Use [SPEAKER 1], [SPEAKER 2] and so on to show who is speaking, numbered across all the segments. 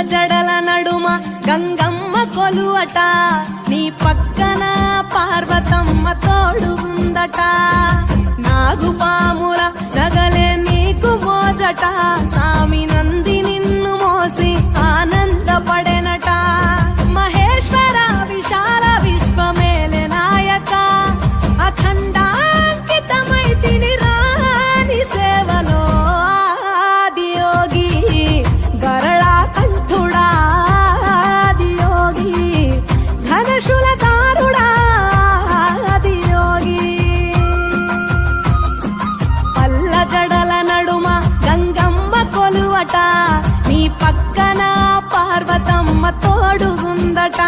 [SPEAKER 1] జడల నడుమ గంగమ్మ కొలువట. నీ పక్కన పార్వతమ్మ తోడు ఉందట. నాగుపాముల నగలే నీకు మోజట. సామిన కొలువట నీ పక్కన పార్వతమ్మ తోడు ఉందట.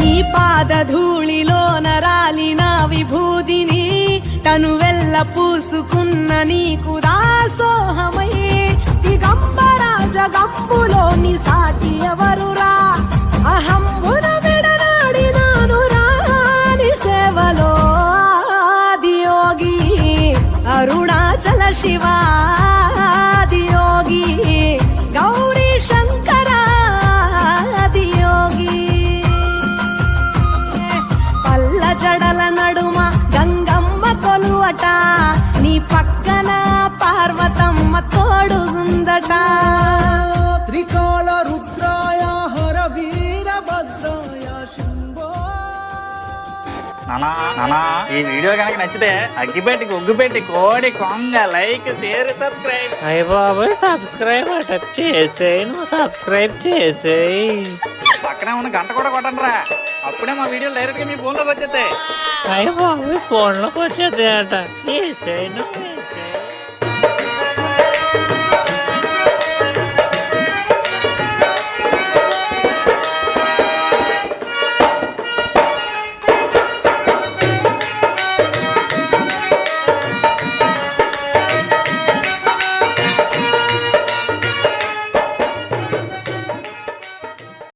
[SPEAKER 1] నీ పాద ధూళిలో నరాలిన విభూదిని తను వెళ్ళ పూసుకున్న నీకు దాసోహమై. దిగంబర జగంబులోని సాటి ఎవరురా? అహంబున విడనాడినాను రాని సేవలో యోగి అరుణాచల శివాదియోగి. గౌరీ ఉందట
[SPEAKER 2] త్రికాల రుద్రాయ హర వీరభద్రాయ శంభో.
[SPEAKER 3] నానా నానా ఈ వీడియో కనుక నచ్చితే అగ్గిపెట్టి గుగ్గుపెట్టి కోడి కొంగ లైక్ షేర్ సబ్స్క్రైబ్.
[SPEAKER 4] అయ్య బాబోయ్ సబ్స్క్రైబ్ అట. చేసేయి నువ్వు సబ్స్క్రైబ్ చేసేయి.
[SPEAKER 3] పక్కనే ఉన్న గంట కూడా కొట్టండి రా అప్పుడే మా వీడియో డైరెక్ట్గా మీ ఫోన్లోకి వచ్చేస్తాయి.
[SPEAKER 4] అయ్య బాబోయ్ ఫోన్లోకి వచ్చేది అట చేసేయి నువ్వు